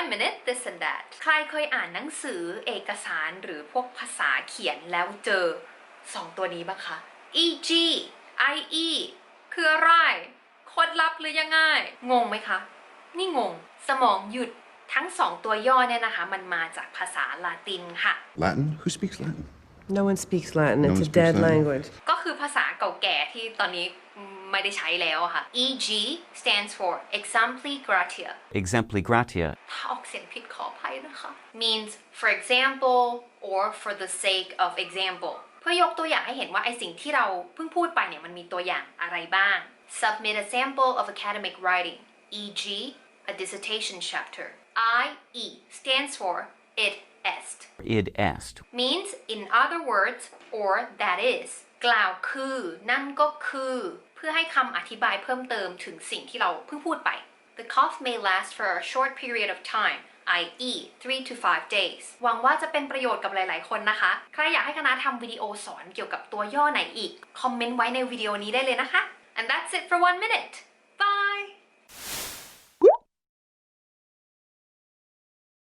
one minute this and that ใครเคยอ่านหนังสือเอกสารหรือพวกภาษาเขียนแล้วเจอสองตัวนี้บ้างคะ eg ie คืออะไรโคดลับหรือยังไง งงไหมคะ นี่งง สมองหยุดทั้งสองตัวย่อเนี่ยนะคะ มันมาจากภาษาลาตินค่ะ Latin? Who speaks Latin? No one speaks Latin. No it's one a speaks dead Latin. language. ก็คือภาษาเก่าแก่ที่ตอนนี้ ไม่ได้ใช้แล้วอะค่ะ eg stands for exempli gratia Exempli gratia. ถ้าออกเสียงผิดขออภัยนะคะ means for example or for the sake of example เพื่อยกตัวอย่างให้เห็นว่าไอสิ่งที่เราเพิ่งพูดไปเนี่ยมันมีตัวอย่างอะไรบ้าง submit a sample of academic writing e.g. a dissertation chapter IE stands for it est Id est. means in other words or that is กล่าวคือ นั่นก็คือ เพื่อให้คำอธิบายเพิ่มเติมถึงสิ่งที่เราเพิ่งพูดไป The cough may last for a short period of time i.e. 3 to 5 days หวังว่าจะเป็นประโยชน์กับหลาย ๆ คนนะคะ ใครอยากให้คณะทำวิดีโอสอนเกี่ยวกับตัวย่อไหนอีก คอมเมนต์ไว้ในวิดีโอนี้ได้เลยนะคะ and that's it for one minute